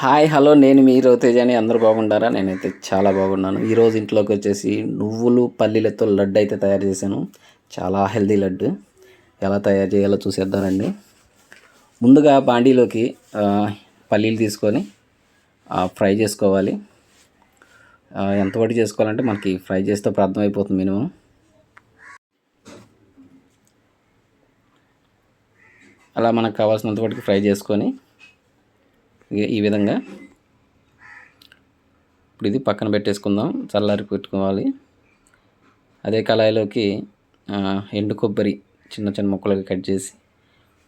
Hi hello నేను మీ రవితేజ అని అందరూ బాగుంటారా నేనైతే చాలా బాగున్నాను. ఈరోజు ఇంట్లోకి వచ్చేసి నువ్వులు పల్లీలతో లడ్డు అయితే తయారు చేశాను. చాలా హెల్దీ లడ్డు. ఎలా తయారు చేయాలో చూసేద్దానండి ముందుగా బాండీలోకి పల్లీలు తీసుకొని ఫ్రై చేసుకోవాలి. ఎంత వరకు చేసుకోవాలంటే మనకి ఫ్రై చేస్తే ప్రార్థం అర్థమైపోతుంది మినిమం. అలా మనకు కావాల్సినంత వరకు ఫ్రై చేసుకొని ఈ విధంగా. ఇప్పుడు ఇది పక్కన పెట్టేసుకుందాం. చల్లారి పెట్టుకోవాలి. అదే కళాయిలోకి ఎండు కొబ్బరి చిన్న చిన్న ముక్కలుగా కట్ చేసి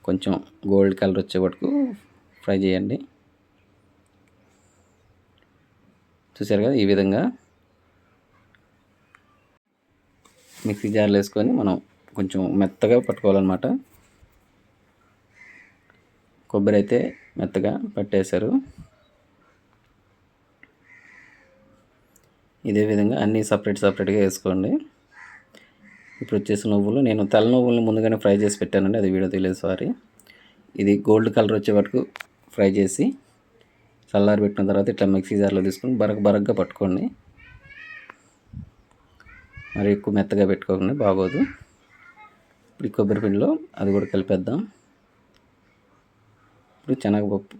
కొంచెం గోల్డ్ కలర్ వచ్చే వరకు ఫ్రై చేయండి. చూసారు కదా ఈ విధంగా. మిక్సీ జార్లు వేసుకొని మనం కొంచెం మెత్తగా పట్టుకోవాలన్నమాట. కొబ్బరి అయితే మెత్తగా పట్టేశారు. ఇదే విధంగా అన్నీ సపరేట్ సపరేట్గా వేసుకోండి. ఇప్పుడు వచ్చేసి నువ్వులు. నేను తెల్ల నువ్వులను ముందుగానే ఫ్రై చేసి పెట్టానండి. అది వీడియో తెలియదు సారీ ఇది గోల్డ్ కలర్ వచ్చే వరకు ఫ్రై చేసి చల్లారి పెట్టిన తర్వాత ఇట్లా మిక్సీ జార్లో తీసుకొని బరక బరగ్గా పట్టుకోండి. మరి ఎక్కువ మెత్తగా పెట్టుకోకండి బాగోదు. ఇప్పుడు కొబ్బరి పిండిలో అది కూడా కలిపేద్దాం. ఇప్పుడు శనగపప్పు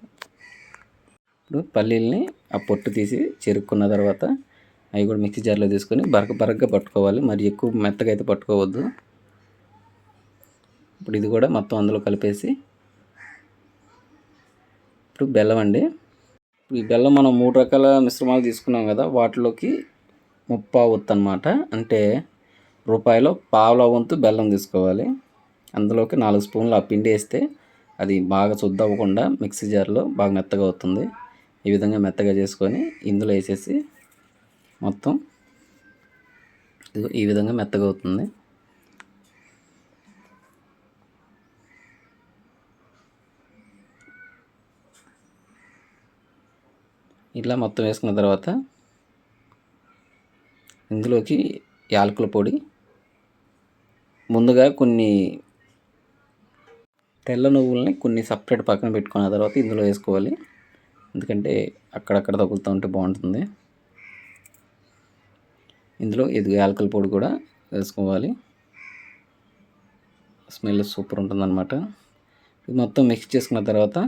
ఇప్పుడు పల్లీల్ని ఆ పొట్టు తీసి చెరుక్కున్న తర్వాత అవి కూడా మిక్సీ జార్లో తీసుకొని బరక బరకగా పట్టుకోవాలి. మరి ఎక్కువ మెత్తగా అయితే పట్టుకోవద్దు. ఇప్పుడు ఇది కూడా మొత్తం అందులో కలిపేసి ఇప్పుడు బెల్లం అండి. ఈ బెల్లం మనం మూడు రకాల మిశ్రమాలు తీసుకున్నాం కదా వాటిలోకి ముప్పా వంతు అనమాట అంటే రూపాయలో పావుల వంతు బెల్లం తీసుకోవాలి. అందులోకి నాలుగు స్పూన్లు ఆ పిండి వేస్తే అది బాగా శుద్ధ అవ్వకుండా మిక్సీ జార్లో బాగా మెత్తగా అవుతుంది. ఈ విధంగా మెత్తగా చేసుకొని ఇందులో వేసేసి మొత్తం ఈ విధంగా మెత్తగా అవుతుంది. ఇట్లా మొత్తం వేసుకున్న తర్వాత ఇందులోకి యాలకుల పొడి ముందుగా కొన్ని తెల్ల నువ్వుల్ని కొన్ని సపరేట్ పక్కన పెట్టుకున్న తర్వాత ఇందులో వేసుకోవాలి. ఎందుకంటే అక్కడక్కడ తగులుతూ ఉంటే బాగుంటుంది. ఇందులో ఎదుగు యాలకుల పొడి కూడా వేసుకోవాలి. స్మెల్ సూపర్ ఉంటుందన్నమాట. ఇది మొత్తం మిక్స్ చేసుకున్న తర్వాత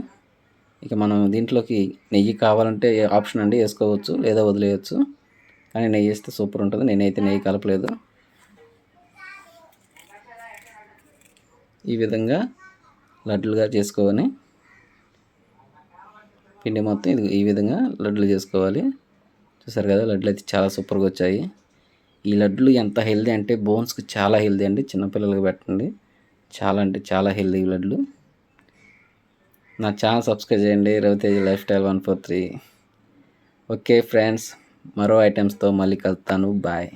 ఇక మనం దీంట్లోకి నెయ్యి కావాలంటే ఆప్షన్ అండి వేసుకోవచ్చు లేదా వదిలేయచ్చు. కానీ నెయ్యి వేస్తే సూపర్ ఉంటుంది. నేనైతే నెయ్యి కలపలేదు. ఈ విధంగా లడ్లుగా చేసుకొని పిండి మొత్తం ఇది ఈ విధంగా లడ్లు చేసుకోవాలి. చూసారు కదా లడ్లు అయితే చాలా సూపర్గా వచ్చాయి. ఈ లడ్లు ఎంత హెల్దీ అంటే బోన్స్కి చాలా హెల్దీ అండి. చిన్నపిల్లలకి పెట్టండి. చాలా అంటే చాలా హెల్దీ లడ్లు నా ఛానల్ సబ్స్క్రైబ్ చేయండి. Ravitej life style one four three. Okay friends మరో ఐటమ్స్తో మళ్ళీ కలుతాను. బాయ్.